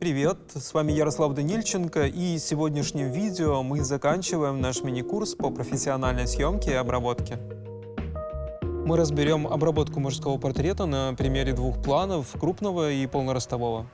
Привет, с вами Ярослав Данильченко, и сегодняшним видео мы заканчиваем наш мини-курс по профессиональной съемке и обработке. Мы разберем обработку мужского портрета на примере двух планов, крупного и полноростового.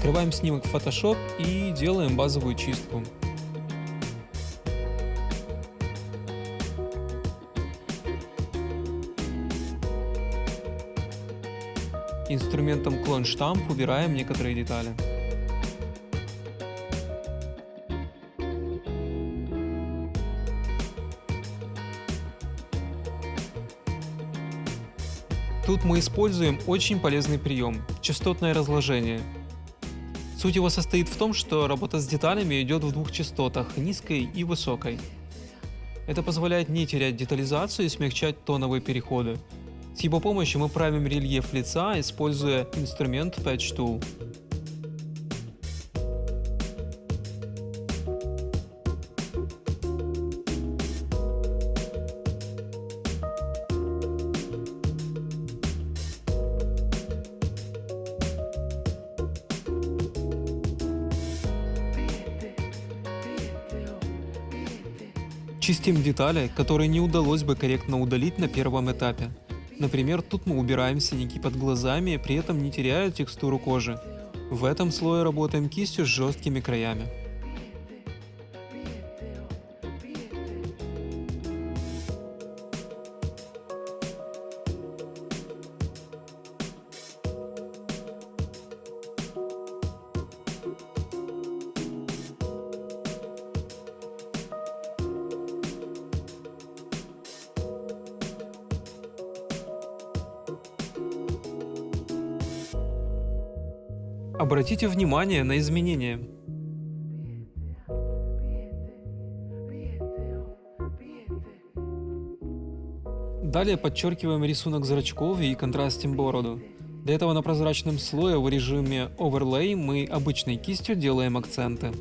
Открываем снимок в Photoshop и делаем базовую чистку. Инструментом клон штамп убираем некоторые детали. Тут мы используем очень полезный прием – частотное разложение. Суть его состоит в том, что работа с деталями идет в двух частотах – низкой и высокой. Это позволяет не терять детализацию и смягчать тоновые переходы. С его помощью мы правим рельеф лица, используя инструмент Patch Tool. Чистим детали, которые не удалось бы корректно удалить на первом этапе. Например, тут мы убираем синяки под глазами, при этом не теряя текстуру кожи. В этом слое работаем кистью с жесткими краями. Обратите внимание на изменения. Далее подчеркиваем рисунок зрачков и контрастим бороду. Для этого на прозрачном слое в режиме Overlay мы обычной кистью делаем акценты.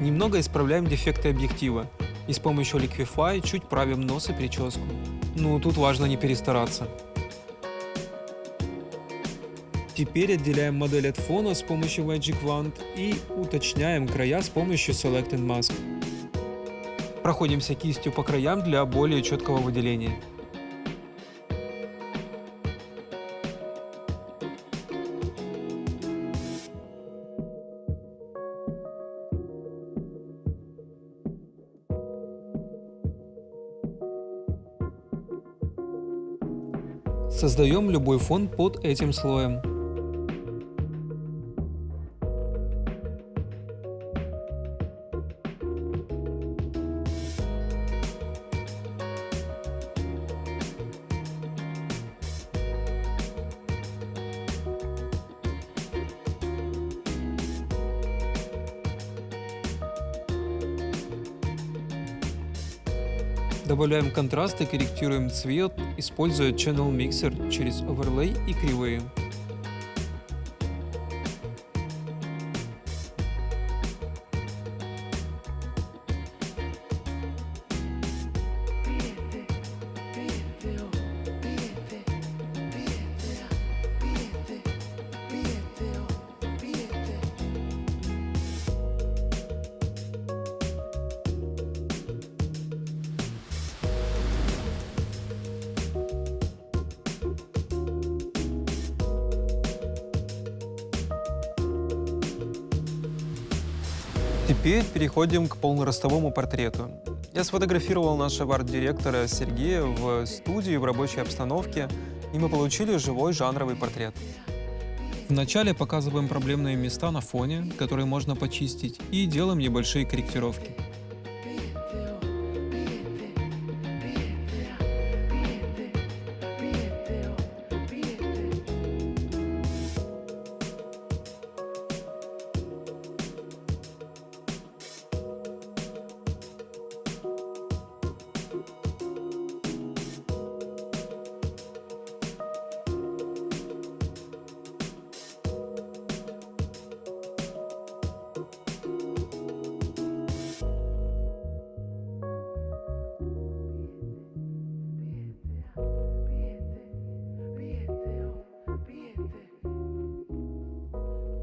Немного исправляем дефекты объектива и с помощью Liquify чуть правим нос и прическу. Ну, тут важно не перестараться. Теперь отделяем модель от фона с помощью Magic Wand и уточняем края с помощью Select and Mask. Проходимся кистью по краям для более четкого выделения. Создаем любой фон под этим слоем. Добавляем контраст и корректируем цвет, используя Channel Mixer через оверлей и кривые. Теперь переходим к полноростовому портрету. Я сфотографировал нашего арт-директора Сергея в студии в рабочей обстановке, и мы получили живой жанровый портрет. Вначале показываем проблемные места на фоне, которые можно почистить, и делаем небольшие корректировки.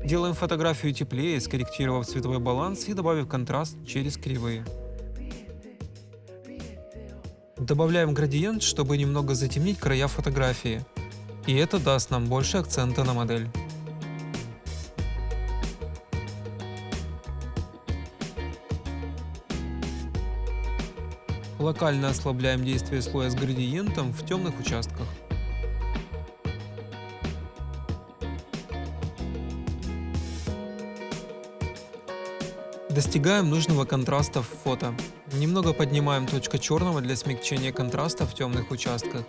Делаем фотографию теплее, скорректировав цветовой баланс и добавив контраст через кривые. Добавляем градиент, чтобы немного затемнить края фотографии. И это даст нам больше акцента на модель. Локально ослабляем действие слоя с градиентом в темных участках. Достигаем нужного контраста в фото. Немного поднимаем точка черного для смягчения контраста в темных участках.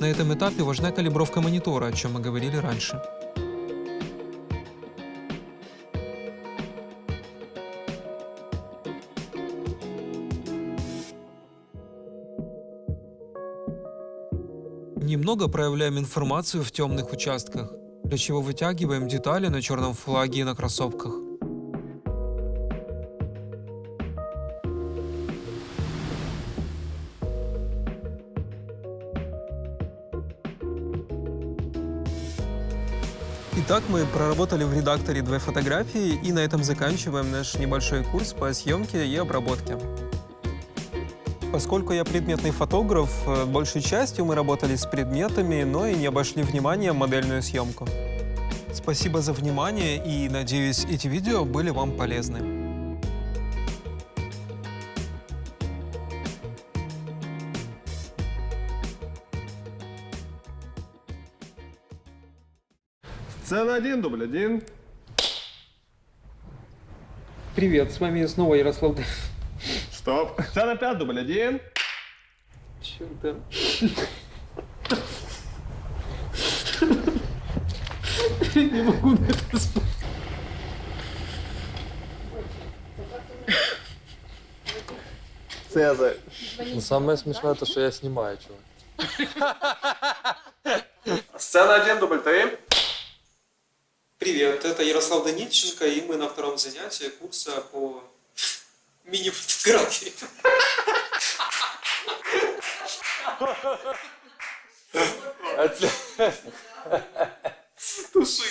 На этом этапе важна калибровка монитора, о чем мы говорили раньше. Немного проявляем информацию в темных участках, для чего вытягиваем детали на черном флаге и на кроссовках. Итак, мы проработали в редакторе две фотографии и на этом заканчиваем наш небольшой курс по съемке и обработке. Поскольку я предметный фотограф, э, большей частью мы работали с предметами, но и не обошли вниманием модельную съемку. Спасибо за внимание и надеюсь, эти видео были вам полезны. Сцена один, дубль один. Привет, с вами снова Ярослав Стоп. Сцена пять, дубль один. Чё-то... Не могу на это смотреть. Цезарь. Ну, самое смешное то, что я снимаю, чувак. Сцена один, дубль три. Привет, это Ярослав Данильченко, и мы на втором занятии курса по мини-фотографии. Туши.